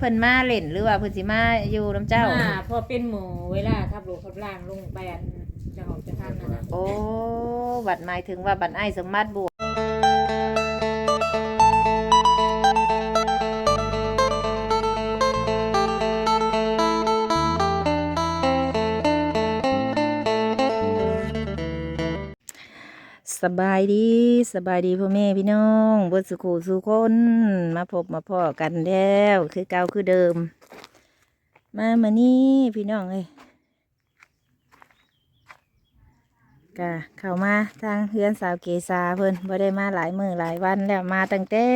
เพิ่นมาเล่นหรือว่าเพิ่นสิมาอยู่น้ำเจ้ามาพอเป็นหมูเวลาขับรถขับล่างลงไปอันจะออกจะทำนั่นนะ โอ้ บัดหมายถึงว่าบัดไอ้ายสมมาตรบว สบายดีสบายดีพ่อแม่พี่น้องบนสุขูสุคนมาพบมาพ่อกันแล้วคือเก่าคือเดิม มามานี่พี่น้องเอ้ยกะเข้ามาทางเฮือนสาวเกษาเพิ่นบ่ได้มาหลายมือหลายวันแล้วมาตั้งแต่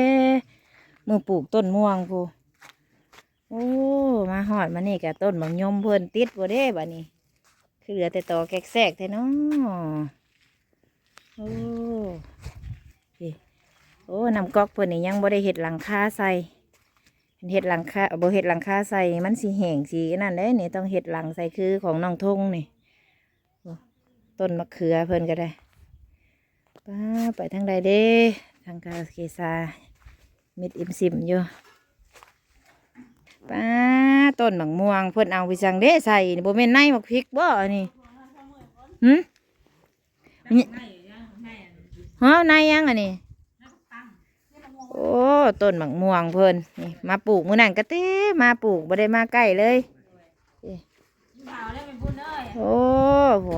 มือปลูกต้นม่วงพูโอ้มาหอดมานี่กะต้นบางยมเพิ่นติดบ่ได้บัดนี้คือเหลือแต่ตอแกกแซกแท้เนาะ โอ้โอ้น้ำก๊อกเพิ่นนี่ยังบ่ได้เฮ็ดหลังคาใส่เฮ็ดหลังคาบ่เฮ็ดหลังคาใส่มันสิแห้งสินั่นเด้นี่ต้องเฮ็ดหลังใส่คือของน้องทงนี่ต้นมะเขือเพิ่นก็ได้ป้าไปทางใดเด้ทางกาเกษามิดอิมซิมอยู่ป้าต้นบักม่วงเพิ่นเอาไปสั่งเด้ใส่นี่บ่แม่นในมักพริกบ่อันนี่หึนี่ ฮะในยังอันนี้โอ้ต้นบักม่วงเพิ่นนี่มาปลูกมื้อนั้นก็เต้มาปลูกบ่ได้มาใกล้เลยบ่าวแล้วเป็นบุญเอ้ยโอ้โห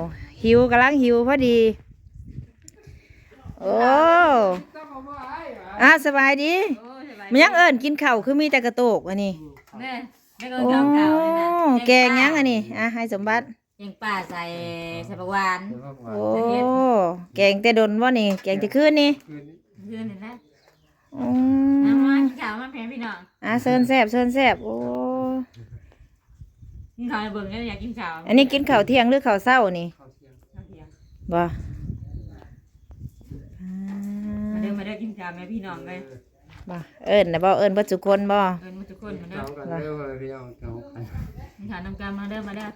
หิวกำลังหิวพอดีโอ้อาสบายดีโอ้สบายมันยังเอิญกินข้าวคือมีแต่กระโตกอันนี้แม่แม่ก็โอ้เก่าเก่าเลยนะแกงยังอันนี้อะให้สมบัติ แกงป่าใส่ใส่ปลาวานโอ้แกงแต่ดนว่านี่ แกงจะขึ้นนี่ยืนนี่นะอืน้ำมมันขาวมันแพงพี่น้องอะเซินแซบเซินแซบโอ้กินข้าวให้เบิ่งแล้วอยากกินข้าวอันนี้กินข้าวเที่ยงหรือข้าวเช้านี่บ่อ่ามาเด้อมาเด้อกินข้าวแม่พี่น้องเลยบ่เอิญนะบ่เอิญบ่จุกคนบ่เอิ้นมาทุกคนมาเด้อเจ้ากันเร็วเลยพี่น้องเจ้ากันกินข้าวน้ำกันมาเด้อมาเด้อ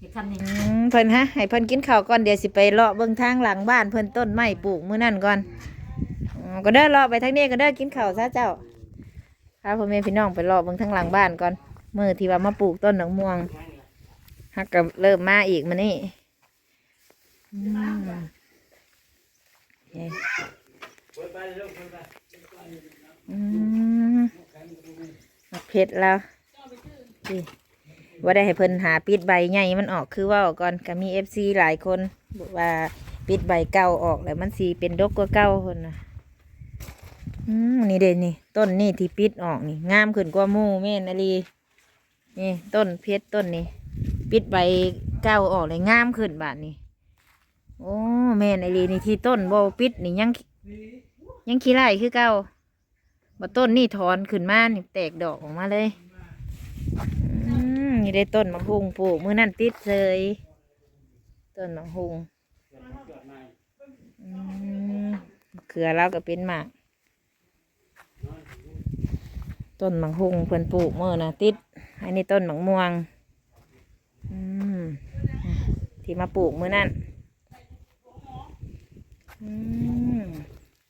เด็กคำนี้อืมเพิ่นฮะให้เพิ่นกินข้าวก่อนเดี๋ยวสิไปเลาะเบิ่งทางหลังบ้านเพิ่นต้นไม้ปลูกมื้อนั่นก่อนอืมก็เด้อเลาะไปทางนี้ก็เด้อกินข้าวซะเจ้าพาพ่อแม่พี่น้องไปเลาะเบิ่งทางหลังบ้านก่อนมื้อที่ว่ามาปลูกต้นหนังม่วงฮักก็เริ่มมาอีกมื้อนี้อืมเคอืมมักเพชรแล้วนี่ ว่าได้ให้เพิ่นหาปิดใบใหญ่มันออกคือว่าก่อนก็มีเอฟซีหลายคนบอกว่าปิดใบเก่าออกแล้วมันสีเป็นดกกว่าเก่าคนนะอืมนี่เด่นนี่ ต้นนี่ที่ปิดออกนี่งามขึ้นกว่ามู่แม่นอลีนี่ต้นเพชรต้นนี่ปิดใบเก่าออกเลยงามขึ้นบาดนี่โอ้แม่นอลีนี่ที่ต้นโบปิดนี่ยังยังขี้ไร่คือเก่าบ่ต้นนี่ถอนขึ้นมานี่แตกดอกออกมาเลย นี่ได้ต้นมะฮุงปลูกมือนั่นติดเลยต้นมะฮุงมะเขือเราก็เป็นหมากต้นมะฮุงเพิ่นปลูกเมื่อนะติดอันนี้ต้นมะม่วงที่มาปลูกมือนั่น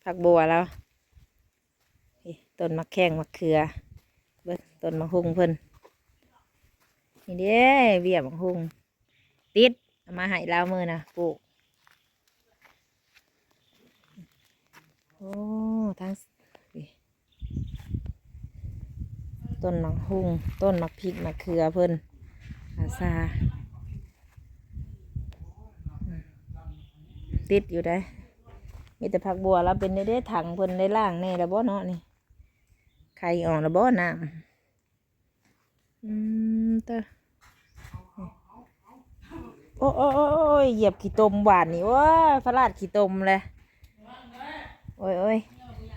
ผักบัวแล้วต้นมะแข้งมะเขือเบิ่งต้นมะฮุงเพิ่น นี่เด้เบี้ยบังหุงติดมาให้เรามือนะปลูกโอ้ทั้งต้นมักหุงต้นมักพริกมักเขือเพิ่นอาซาติดอยู่ได้มีแต่ผักบัวเราเป็นได้ได้ถังเพิ่นได้ล่างแน่แล้วบ่เนาะนี่ไข่อ่อนแล้วบ่น้ำอืมเตอ โอ้โอ้โอ้ยเหยียบขี้ตมหวานนี่ว้าพระราดขี้ตมเลยโอ้ยโอ้ย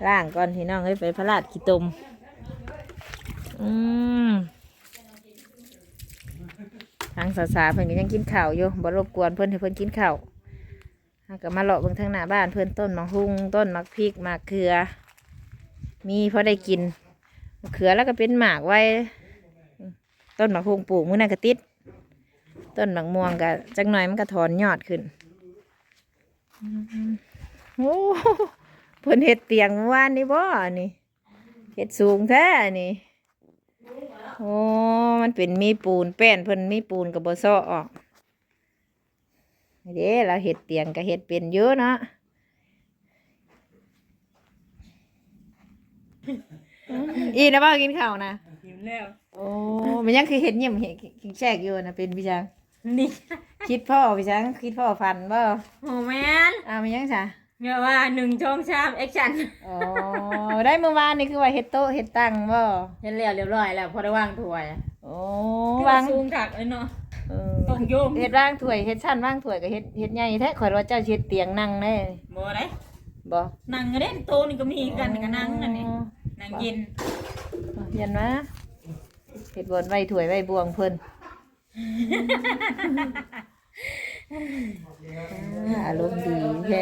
ล่างก่อนพี่น้องเอ้ยไปพระราดขี้ตมอืมทางสาสาเพิ่นก็ยังกินข้าวอยู่บ่รบกวนเพิ่นให้เพิ่นกินข้าวหาก็มาเลาะเบิ่งทางหน้าบ้านเพิ่นต้นมะฮุ่งต้นมะพริกมะเขือ มีพอได้กินมะเขือแล้วก็เป็นหมากไว้ ต้นมะฮุ่งปลูกมื้อนั้นก็ติด ต้นหมักม่วงก็จักหน่อยมันก็ถอนยอดขึ้นอืมโอ้เพิ่นเฮ็ดเตียงเมื่อวานนี่บ่นี่เฮ็ดสูงแท้นี่โอ้มันเป็นมีปูนแป้นเพิ่นมีปูนกับบ่ซ้อออกเด้เราเฮ็ดเตียงก็เฮ็ดเป็นเยอะเนาะอีนะบ่กินข้าวนะหิวแล้วโอ้มันยังคือเห็นเยี่ยมเห็นกินแชกอยู่นะเป็นพี่จัง นี่คิดพ่อพี่จังคิดพ่อฟันบ่โอ้แมนอ้าวมันยังจ้ะเมื่อว่าหนึ่งช่องชามแอคชั่นอ๋อได้เมื่อวานนี่คือว่าเฮ็ดโต๊ะเฮ็ดตั้งบ่เห็นแล้วเรียบร้อยแล้วพอได้วางถ้วยโอ้วาวางงซูงถักเลยเนาะเออต้องโยมเฮ็ดว่างถ้วยเฮ็ดชั้นว่างถ้วยก็เฮ็ดเฮ็ดใหญ่แท้ข่อยว่าเจ้าสิเฮ็ดเตียงนั่งแน่บ่ได้บ่นั่งก็เล่นโตะนี่ก็มีกันก็นั่งนั่นนี่นั่งเย็นอ๋อยันมาเฮ็ดบนไว้ถ้วยไว้บวงเพิ่น อ่าอารมณ์ดีแท้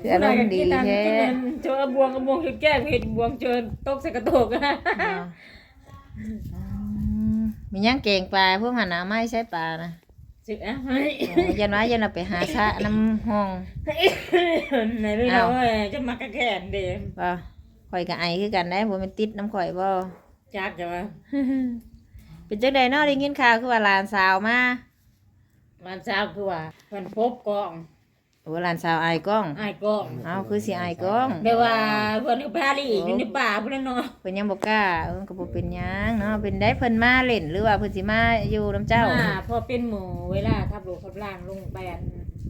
คืออารมณ์ดีแท้เจอบวงกับบวงคือแก้เห็ดบวงเจอตกใส่กระโตกอะอ๋ออืมมีหยังเก่งปลาพวกหันหน้าไม้ใช้ปลานะสึกอะโอ้ยันว่ายันเอาไปหาชะน้ำห้องไหนไม่รู้ว่าจะมากระแขนเด้บ่ข่อยกับไอคือกันได้บ่แม่นติดน้ำข่อยบ่จักจะว่า เป็นจังไดเนาะได้ยินข่าวคือว่าหลานสาวมาวันเช้าคือว่าเพิ่นพบกล้องโอ้หลานสาวอายกล้องอ้ายกล้องเอาคือสิอายกล้องแปลว่าเพิ่นก็พาลีอยู่ในป่าพุ่นน่ะเนาะเพิ่นยังบ่กล้าเออก็บ่เป็นหยังเนาะเป็นได้เพิ่นมาเล่นหรือว่าเพิ่นสิมาอยู่นํเจ้ามาพอเป็นหมู่เวลาทับโลกทับล่างลงไปอัน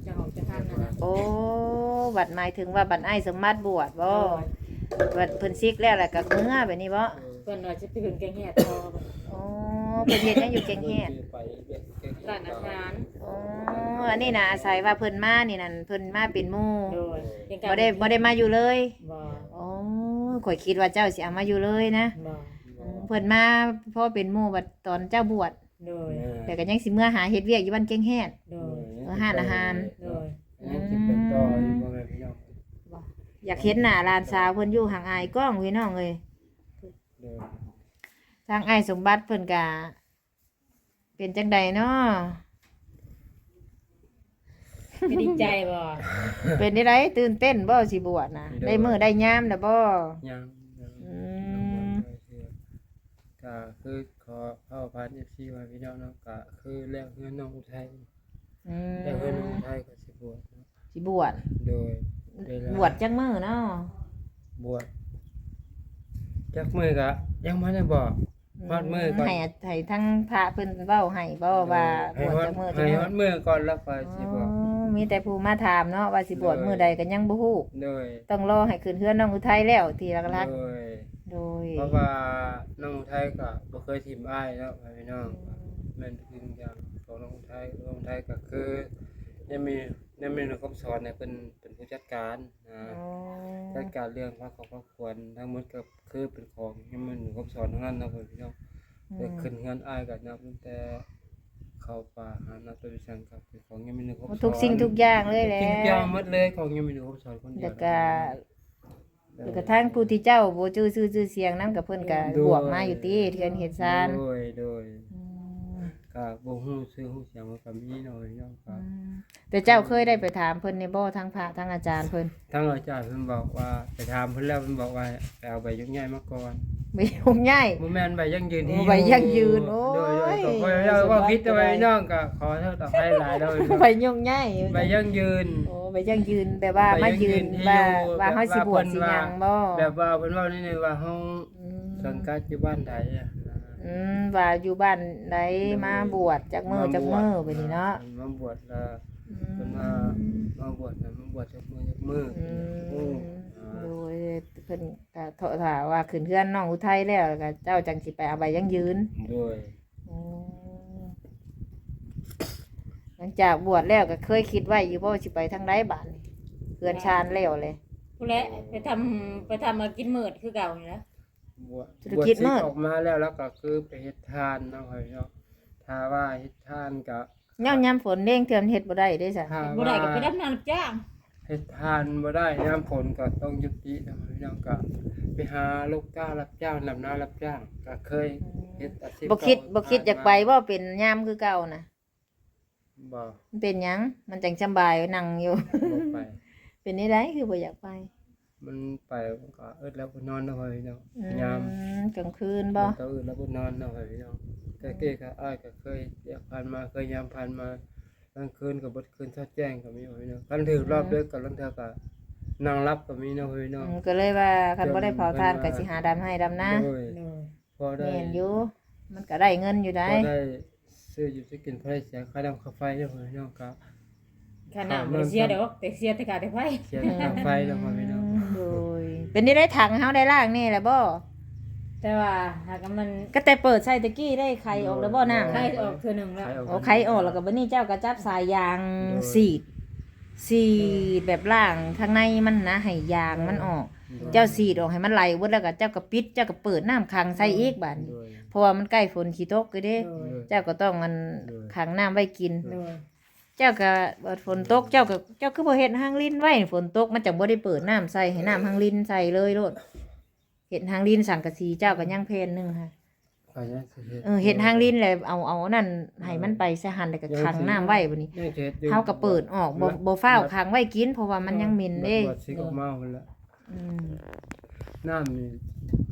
จะหอกจะทันนะนะโอ้บัดหมายถึงว่าบัดอ้ายสมมาตรบวชบ่บัดเพิ่นซิกแล้วแล้วก็เมื่อแบบนี้บ่เพิ่นว่าจะไปขึ้นแกงแหดพอโอ้ เพิ่นเฮ็ดหยังอยู่เก่งแฮดร้านอาหารอ๋ออันนี้นะอาศัยว่าเพิ่นมานี่นั่นเพิ่นมาเป็นหมู่โดยเป็นการบ่ได้บ่ได้มาอยู่เลยบ่อ๋อข่อยคิดว่าเจ้าสิเอามาอยู่เลยนะบ่อืมเพิ่นมาเพราะเป็นหมู่บัดตอนเจ้าบวชโดยแต่ก็ยังสิเมื่อหาเฮ็ดเวียกอยู่บ้านเก่งแฮด โดยเออห้านอาหาร โดยยังสิเป็นต่ออยู่บ่แม่พี่น้องอยากเห็นหน้าหลานสาวเพิ่นอยู่ห่างอายกล้องพี่น้องเอ้ย เด้อ ทางอ้ายสมบัติเพิ่นก็เป็นจังใดเนาะไม่ดีใจบ่เป็นได้ไรตื่นเต้นบ่สิบวชนะได้มื้อได้ยามนะบ่ยังยังอืมก็คือขอเข้าพานเอฟซีไว้พี่น้องเนาะก็คือแล้วเงินน้องอุทัยอืแล้วเงินน้องมอุทัยก็สิบวชเนาะสิบวชโดยเวลาบวชจังมื้อเนาะบวชจักมือก็ยังบ่ได้บอก ฮอดมื้อก่อนให้ให้ทั้งพระเพิ่นเว้าให้บ่ว่าบให้วชฮอดจังมื้อจัให้งฮมื้ออดมือก่อนแล้วก็อ๋สิบอกอมีแต่ผู้มาถามเนาะว่าสิบวชมื้อใดก็ยังบ่ฮู้โดยต้องรอให้ขึ้นเฮือนน้องอุทัยแล้วทีหลักโดยๆโดยเพราะว่าน้องอุทัยก็บ่เคยทิมอ้ายแล้วพี่น้อง แม่นคืออย่างของน้องอุทัยน้องอุทัยก็คือยังมี ยังมีคำสอนเนี่ยเป็นเป็นผู้จัดการนะอ๋อจัดการเรื่องพระของพระควรทั้งหมดก็คือเป็นของยังมีคำสอนทั้งนั้นนะพี่น้องแต่ขึ้นเงินอ้ายก็นับตั้งแต่เข้าป่าหานาตัวดิฉันครับเป็นของยังมีคำสอนทุกสิ่งทุกอย่างเลยแหละทุกอย่างหมดเลยของยังมีคำสอนคนเดียวแล้วก็แล้วก็ทั้งผู้ที่เจ้าบ่ชื่อชื่อชื่อเสียงนํกับเพิ่นก็บวกมาอยู่ติเทือนเฮ็ดซานโดยโดยอืม ก็บ่ฮู้ชื่อฮู้เสียงมันก็มีหน่อยเนาะคอืรับมแต่เจ้าเคยได้ไปถามเพิ่นในบ่ทั้งพระทั้งอาจารย์เพิ่นทั้งอาจารย์เพิ่นบอกว่าไปถามเพิ่นแล้วเพิ่นบอกว่าไปเอาใบยุ่งใหญ่มาก่อนไม่ยุ่งง่าย บ่แม่นใบยั่งยืนที่โอ้ใบยั่งยืนโอ้ย โดยโดยก็ขอให้เราว่าคิดแต่ไว้น้องก็ขอโทษต่อให้หลายแล้วไปยุ่งง่ายใบยั่งยืน โอ้ไปยั่งยืนแบบว่าใบมายั่งยืยืนนที่ว่าอยู่ว่าเฮาสิบวชสิหยังบ่แบบว่าเพิ่นเว้านี่ว่าเฮาอืมสังกัดอยู่บ้านใดอะ อืมว่าอยู่บ้านใดมาบวชจักมื้อจักมื้อไปนี่เนาะมาบวชแล้วอืเพิ่นมมามาบวชน่ะมาบวชจักมื้อจักมื้ออืโอ้มอ่าโดยเพิ่นก็โทษถามว่าขึ้นเพื่อนน้องอุทัยแล้วแล้วก็เจ้าจังสิไปเอาใบยั่งยืนโดยอืมหลังจากบวชแล้วก็เคยคิดไว้อยู่บ่ว่าสิไปทางใดบ้านนี่เพื่อนชานแล้วเลย ผู้และไปทำไปทำมากินมืดคือเก่านี่นะ บวชธุรกิจบวชมืดออกมาแล้วแล้วก็คือไปเฮ็ดทานเนาะพี่เนาะถ้าว่าเฮ็ดทานก็ย่ำยามฝนเร่งเทือนเฮ็ดบ่ได้เด้จ้ะถ้าบ่ได้ว่าก็ไปรับงานรับจ้างเฮ็ดทานบ่ได้ยามฝนก็ต้องยุติเนาะพี่น้องก็ไปหาลูกจ้างรับจ้างนำหน้ารับจ้างก็เคยเฮ็ดอาชีพบ่คิดเก่บ่คิดอยากไปบ่เป็นยามคือเก่านะบ่มันเป็นหยังมันจังสำบายนั่งอยู่ บ่ไป เป็นนี่ได้คือบ่อยากไป มันไปมันก็เอิดแล้วบ่นอนเนาะพ่อพี่น้องอืยามมกลางคืนบ่มันก็เอิดแล้วบ่นอนเนาะพ่อพี่น้องแต่เก้ก็อ้ายก็เคยเรียกผ่านมาเคยยามผ่านมากลางคืนก็บ่คืนเช้าแจ้งก็มีพ่อพี่น้องคันถือรอบดึกก็ลังเทื่อก็นั่งรับก็มีเนาะพ่อพี่น้อง อืมก็เลยว่าคันบ่ได้เผาทานก็สิหาดำให้ดำนะโดยโดยพอได้แม่นอยู่มันก็ได้เงินอยู่พได้อได้ซื้ออยู่สิกินพอได้เสียค่าน้ำค่าไฟเนาะพ่อพี่น้องก็ค่าน้ำบ่ได้เสียดอกแต่เสียแต่ค่าแต่ไฟเสียค่าไฟเนาะพ่อพี่น้องโดย เป็นนี่ได้ถังเฮาได้ล่างนี่แหละบ่แต่ว่าหากมันก็แต่เปิดใส่ตะกี้ได้ไข่ออกแล้วบ่น้ำไข่ออกเทื่อหนึงแล้วโอ้ไข่ออกแล้วก็บัดนี้เจ้าก็จับสายยางสีดสีดแบบล่างข้างในมันนะให้ยางมันออก เจ้าสีดออกให้มันไหลเบิดแล้วก็เจ้าก็ปิดเจ้าก็เปิดน้ำขังใส่อีกบาดนี้โดยเพราะว่ามันใกล้ฝนขี้ตกก็เด้โดยเจ้าก็ต้องมันโดยขังน้ำไว้กินโดย เจ้าก็เปิดฝนตก เจ้าก็เจ้าคือบ่เฮ็ดหางลิ้นไว้ฝนตกมันจังบ่ได้เปิดน้ำใส่ให้น้ำหางลิ้นใส่เลยโลดเฮ็ดหางลิ้นสังกะสีเจ้าก็ยังเพนหนึงค่ะก็ยังสิเฮ็ดเออเฮ็ดหางลิ้นแล้วเอาเอานั่นให้มันไปใส่หันแล้วก็ขังน้ำไว้บัดนี้ยังสิฮ็ดอยู่เฮาก็เปิดออกบ่บ่ฟ้าวขังไว้กิน เพราะว่ามันยังเหม็นเด้บดสิกออกมาพุ่นละอืมน้ำนี่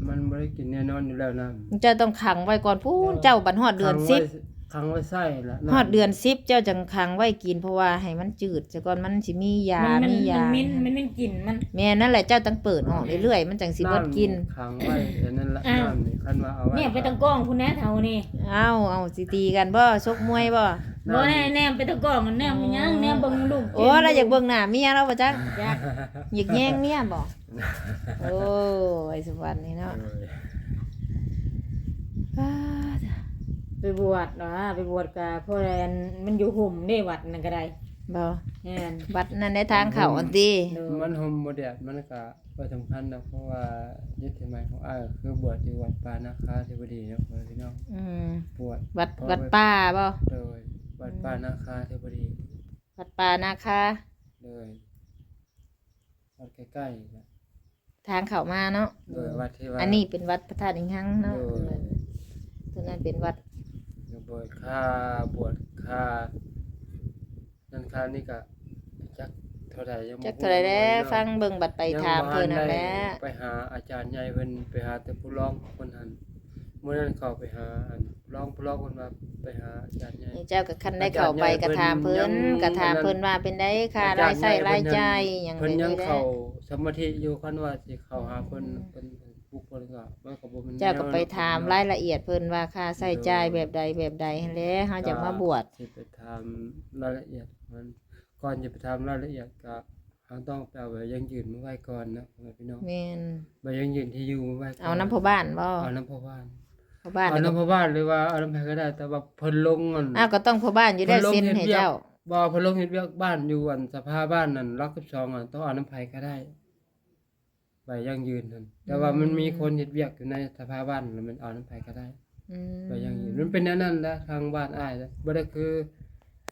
มันบ่ได้กินแน่นอนอยู่แล้วน้ำเจ้าต้องขังไว้ก่อนพูนเจ้าบัดฮอดเดือนขังสิไว้บ ขังไว้ใส่ละฮอดเดือนสิบเจ้าจังขังไว้กินเพราะว่าให้มันจืดซะก่อนมันสิมียามันมันมียามันมิ้นมันมิ้นกลิ่นมันแม่นั่นแหละเจ้าต้องเปิดออกเรื่อยๆมันจังสิบ่กินำขังไว้อันนั้นละอ้าวน้ำนี่คันว่าเอาไว้เนี่ยไปตะกร้องพุ่นแน่เท่านี่เอาเอาสิตีกันบ่ชกมวยบ่บ่แน่แนมไปตะกร้องแนมมันยังแนมเบิ่งลูกโอ้เราอยากเบิ่งหน้าเมียเราบ่จักอยากอยากแย่งเมียบ่โอ้ไอ้สุวรรณนี่เนาะเอออ้าจ้ะ ไปบวชเนาะไปบวชกับพ่อแรนมันอยู่ห่มได้วัดนั่นก็ได้บ่แม่นบัดนั้นในทางเข้าอันติโดยมันห่มบ่แดดมันก็บ่สำคัญนะเพราะว่ายึดถือหมายของอ้ายก็คือบวชอยู่วัดป่านาคาธิบดีเนาะพี่น้องอืมบวชวัดวัดป่าบ่โดยวัดป่านาคาธิบดีวัดป่านาคาโดยวัดใกล้ๆนะทางเข้ามาเนาะโดยวัดที่ว่าอันนี้เป็นวัดพระธาตุอิงหังเนาะโดย ตัวนั้นเป็นวัด บวชค่าบวชค่านั่นค่านี่ก็จักเท่าไหร่ยังบ่จักเท่าไหรแล้วฟังเบิ่งบัดไปถามเพิ่นนั่นแหละยังบ่ทันได้ไปหาอาจารย์ใหญ่เพิ่นไปหาแต่ผู้ร้องคนหันเมื่อนั้นเขาไปหาอันร้องผู้ร้องคนว่าไปหาอาจารย์ใหญ่ นี่เจ้าก็คันได้เข้าไปกระถามเพิ่นยังกระถามเพิ่นว่าเป็นได้ค่ารายใช้รายจ่ายหยังเพิ่นได้ยังได้เข้าสมาธิอยู่คันว่าสิเข้าหาเพิ่นเพิ่นผู้คน ก็มันก็บ่แม่นเจ้าก็ไปถามรายละเอียดเพิ่นว่าค่าใช้จ่ายแบบใดแบบใดหั่นแหละเฮาจะมาบวชสิไปถามรายละเอียดมันก่อนจะไปถามรายละเอียดก็เราต้องไปเอาใบยังยืนมาไว้ก่อนนะพ่อแม่พี่น้องแม่นใบยังยืนที่อยู่มาไว้ก่เอาน้ำพ่อบ้านบ่เอาน้ำพ่อบ้านพ่อบ้านเอาแล้วก็น้ำพ่อบ้านหรือว่าเอาน้ำแพก็ได้ แต่ว่าเพิ่นลงอันอ้าวก็ต้องพ่อบ้านอยู่ได้เพิ่นลงเซ็นฮ็ดให้วียกเจ้า บ่เพิ่นลงเฮ็ดเวียกบ้านอยู่อันสภาบ้านนั่นรัก12อะต้องเอาน้ำไผก็ได้ ใบยังยืนนั่นแต่ว่ามันมีคนเฮ็ดเวียกอยู่ในสภาบ้านแล้วมันเอาน้ำไผก็ได้อืมใบยังยืนมันเป็นแนวนั้นแหละทางบ้านอ้ายนะบ่ได้คือ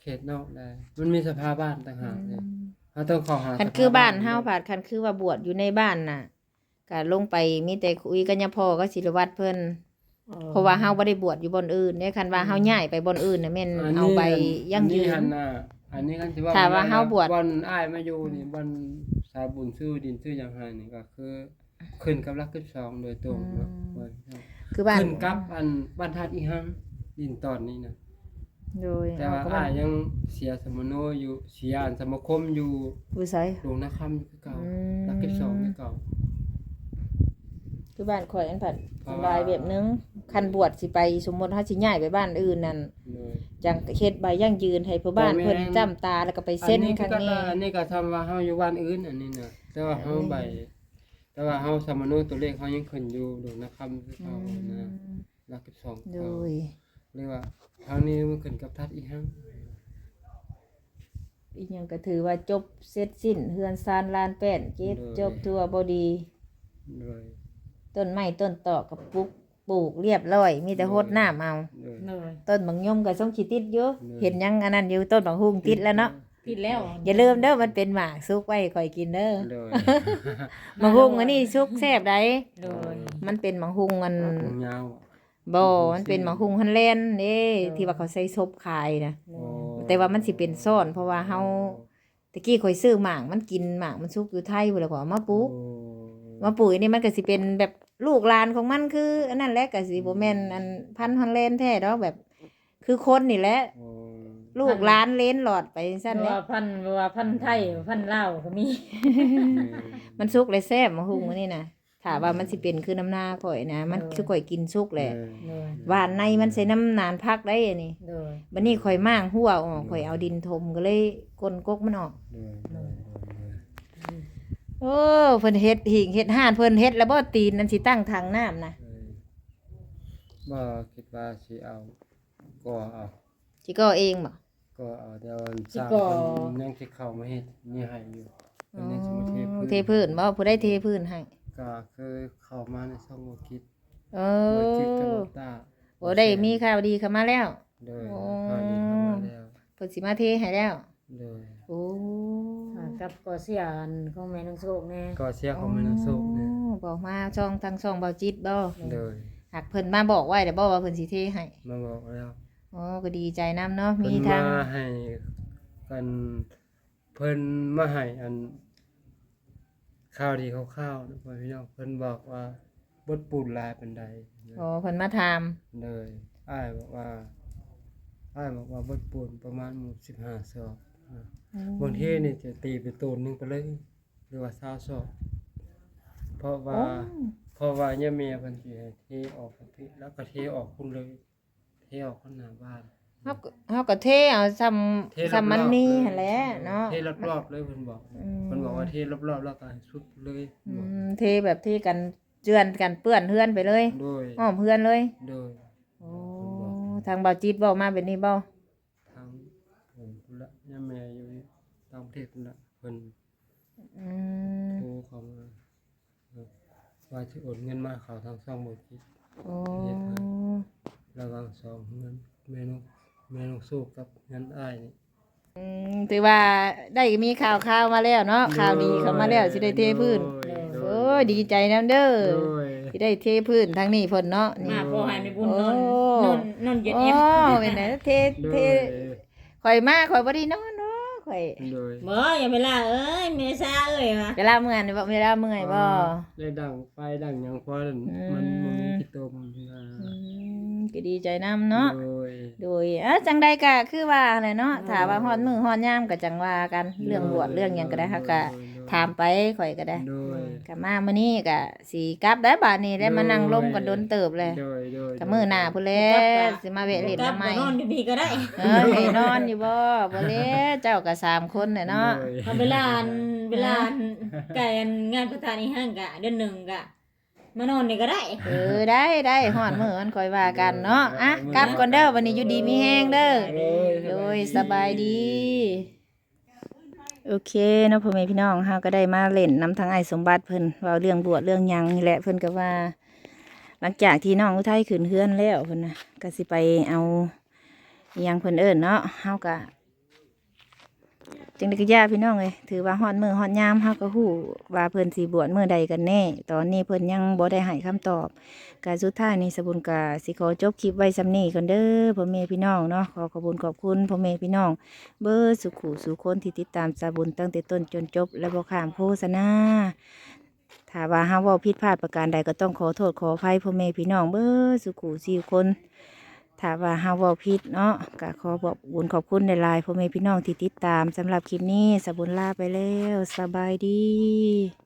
เขตนอกได้มันมีสภาบ้านต่างหากเลยเราต้องเข้าหาคันคือบ้านเฮาผาดคันคือว่าบวชอยู่ในบ้านน่ะก็ลงไปมีแต่คุยกันยาพ่อก็ศิลวัตรเพิ่นเพราะว่าเฮาบ่ได้บวชอยู่บ่อนอื่นเนี่ยคันว่าเฮาย้ายไปบ่อนอื่นน่ะแม่นนนี้เอาใบยั่งยือันหั่นน่ะอันนี้กันสิว่าถ้าว่าเฮาบวชบ่อนอ้ายมาอยู่นี่บ่อน สายบุญซื้อดินซื้อหยังให้นี่ก็คือ ขึ้นกับรัก12โดยตรงเนาะว่าคือบ้านขึ้นกับอันบ้านธาตุอีหังดินตอนนี้นะโดยแต่เฮาว่าก็อ้าบ้ายนยังเสียสมโนอยู่เสียอันสมาคมอยู่ผู้ไสหลวงนาคำอยู่คือเก่าอืมรัก12คือเก่าคือบ้านข่อยอันผัดเพราะสว่าบายแบบนึง คันบวชสิไปสมมุติเฮาสิย้ายไปบ้านอื่นนั่นเลยจังเฮ็ดใบยั่งยืนให้ผู้บ้านบ่แม่นเพิ่นจ้ำตาแล้วก็ไปเซ็นอัครั้งก็นี้อันนี้ก็ทำว่าเฮาอยู่บ้านอื่นอันนี้น่ะแต่ว่าเฮาใบแต่ว่าเฮาสมโนตัวเลขเฮายังขึ้นอยู่หลวงนาคำคืออืเก่ามนะรัก12โดเก่ายเรียกว่าทางนี้มันขึ้นกับทัดอีหังอีหยังก็ถือว่าจบเสร็จสิ้นเฮือนซานลานแป้นเจ็บจบทั่วบ่ดีเลยต้นไม้ต้นตอกกับปลูก ปลูกเรียบร้อย มีแต่โหดน้ำเอาเลยเลย ต้นบางยมก็ส่งขีติดอยู่เนอะเห็นยังอันนั้นอยู่ต้นบางฮุงติดแล้วเนาะผิดแล้วอย่าลืมเด้อมันเป็นหมากซุกไว้ข่อยกินเด้อเลยบางฮุงอันนี้ซุกแซ่บได้เลยมันเป็นบางฮุงมัน ผมยาวอะบ่มันเป็นบางฮุงฮันแลนด์เด้ที่ว่าเขาใส่ซบขายนะโอ้แต่ว่ามันสิเป็นซ่อนเพราะว่าเฮาตะกี้ข่อยซื้อหมากมันกินหมากมันสุกอยู่ไทยพุ่นแหล้วก็เอามาปลูกโอ้มาปลูกอันนี่มันก็สิเป็นแบบ ลูกหลานของมันคือ อันนั้นแหละก็สิบ่แม่นอันพันธุ์ฮอลแลนด์แท้ดอกแบบ คือคนนี่แหละโอ้ลูกหลานเลนหลอดไปซั่นแหละว่าพันว่าพันไทยพันลาวก็มีมันสุกเลยแซ่บมาหุงมื้อนี่นะถ้าว่ามันสิเป็นคือน้ำหน้าข่อยนะ มันคือข่อยกินสุกแหละ โดยหวานในมันใส่น้ำนานพักได้อันนี้โดยบัดนี้ข่อยม่างหัวออกข่อยเอาดินถมก็เลยก้นกกมันออกโดยโดยโดย โอ้เพิ่นเฮ็ดหิงเฮ็ดห่านเพิ่นเฮ็ดแล้วบ่ตีนนั่นสิตั้งทางน้ำนะโดยบ่คิดว่าสิเอาก็เอาสิก็เองบ่ก็เอาเดี๋ยวสร้างเพิ่นยังสิเข้ามาเฮ็ดนี่ให้อยู่เพิ่นยังสิมาเทพื้นเทพื้นบ่ผู้ได้เทพื้นให้ก็เคยเข้ามาในช่องบ่คิดเอบ่คิดกับอบ่ตาโอ้ได้มีข่าวดีเข้ามาแล้วโดยโอ้ก็ดีเข้ามาแล้วเพิ่นสิมาเทให้แล้วโดยโอ้อ่า กับก็เสียอันของแม่น้องโชคแน่ก็เสียของแม่น้องสุกเนี่ยอ๋อบอกมาช่องทางช่องเบาจิตบ่โดยหากเพิ่นมาบอกไว้แต่บ่ว่าเพิ่นสิเทให้มาบอกแล้วอ๋อก็ดีใจนํเนาะเพิ่มีนทาง มาให้กันเพิ่นมาให้อัน ข้าวดีข้าวๆนะพ่อพี่น้องเพิ่นบอกว่าบดปูนลายเป็นใดอ๋อเพิ่นมาถามเลยอ้ายบอกว่าอ้ายบอกว่าบดปูนประมาณหมู่15ซอกนะ บางทีนี่จะตีเป็นตูนหนึงไปเลยหรือว่า20ซอกเพราะว่า เพราะว่าเนี่ยเมียเพิ่นสิให้เทออกกันที่แล้วก็เทออกคุณเลย เทออกคนหน้าบ้าน เฮาก็เฮาก็เทเอาซ้ำเทรอบๆซ้ำมันมีเลยหั่นแหละเนาะ เทรอบๆเลยเพิ่นบอกอืม เพิ่นบอกว่าเทรอบๆแล้วก็ให้สุดเลยอืมเทแบบเทกันเจือนกันเปื้อนเฮือนไปเลยโดยอ้อมเฮือนเลยโดยโอ้ทางเบาจิตบอกมาแบบนี้บ่ทางผมพุ่นละเนี่ยแม่อยู่ต่างประเทศพุ่นละเพิ่นอืมโทรเข้ามาเออว่าสิโอนเงินมาเข้าทางช่องบ่คิดโอ้ระหว่างสองเงินแม่น้องแม่น้องสู้กับเงินอ้ายนี่ อืมถือว่าได้มีข่าวข่าวมาแล้วเนาะข่าวดีเข้ามาแล้วสิได้เทพื้นโดยโดโอ้ยยดีใจนํเด้อโดยที่ได้เทพื้นทางนี้เพิ่นเนาะนี่ มาพอให้แม่บุญนอนโอ้ นอนนอนเย็นโอ้เอฟเป็นไงเทโดเทยข่อยมาข่อยบ่ได้นอนเนาะ ข่อยโดยบ่อย่าเวลาเอ้ยเมษาเอ้ยมาเวลาเมื่อยนี่บ่เวลาเมื่อยบ่ ได้ดังไฟดังหยังพอนั่นอืม มันมันมีที่ตมนะอืมก็ดีใจนํเนาะ โดย โดยเอ้อจังใดก็คือว่าแหละเนาะถ้าว่าฮอดมื้อฮอดยามก็จังว่ากันเรื่องบวชเรื่องหยังก็ได้เฮาก็ ถามไปข่อยก็ได้โดย ก็มามื้อนี้ก็สิกลับได้บาดนี้ได้มานั่งลมกันโดนเติบเลยโดยโดยก็มื้อหน้าพุ่นแหล้วสิมาแวะเล่นกลับทำไมก็นอนอยู่พี่ก็ได้เออให้นอนอยู่บ่บ่แล้วเจ้าก็สามคนน่ะเนาะโดย เอาเวลาอันเวลาอันไก่อันงานประธานอีห้างกะเดือนหนึ่งกะมานอนนี่ก็ได้เออได้ได้ฮอดมื้อมันค่อยว่ากันเนาะอะกลับก่อนเด้อวันนี้อยู่ดีมีแฮงเด้อโดยสบายดี โอเคเนาะพ่อแม่พี่น้องเฮาก็ได้มาเล่นน้ำทางไอสมบัติเพิ่นเว่าเรื่องบวชเรื่องยังนี่แหละเพิ่นก็ว่า หลังจากที่น้องอุทัยขืนเฮือนแล้วเพิ่นนะก็สิไปเอายังเพิ่นเอิ้นเนาะเฮาก็ จังได้ก็ย่าพี่น้องเลยถือว่าฮอดมือฮอดยามเฮาก็ฮู้ว่าเพิ่นสิบวชมื้อใดกันแน่ ตอนนี้เพิ่นยังบ่ได้ให้คำตอบกาสุดท้ายนี้สบุญกาสิขอจบคลิปไว้ซำนี้ก่อนเด้อพ่อแม่พี่น้องเนาะขอขอบคุณขอบคุณพ่อแม่พี่น้อง เบอร์สุขูสุคนที่ติดตามสาบุญตั้งแต่ต้นจนจบ และบอกขามโฆษณาถ้าว่าหาเว่าผิดพลาดประการใดก็ต้องขอโทษขออภัยพ่อแม่พี่น้องเบอร์สุขูสี่คน ถ้าว่าหาเว่าผิดเนาะก็ขอบอกบุญขอบคุณในลายพ่อแม่พี่น้องที่ติดตามสำหรับคลิปนี้สบุญลาไปแล้วสบายดี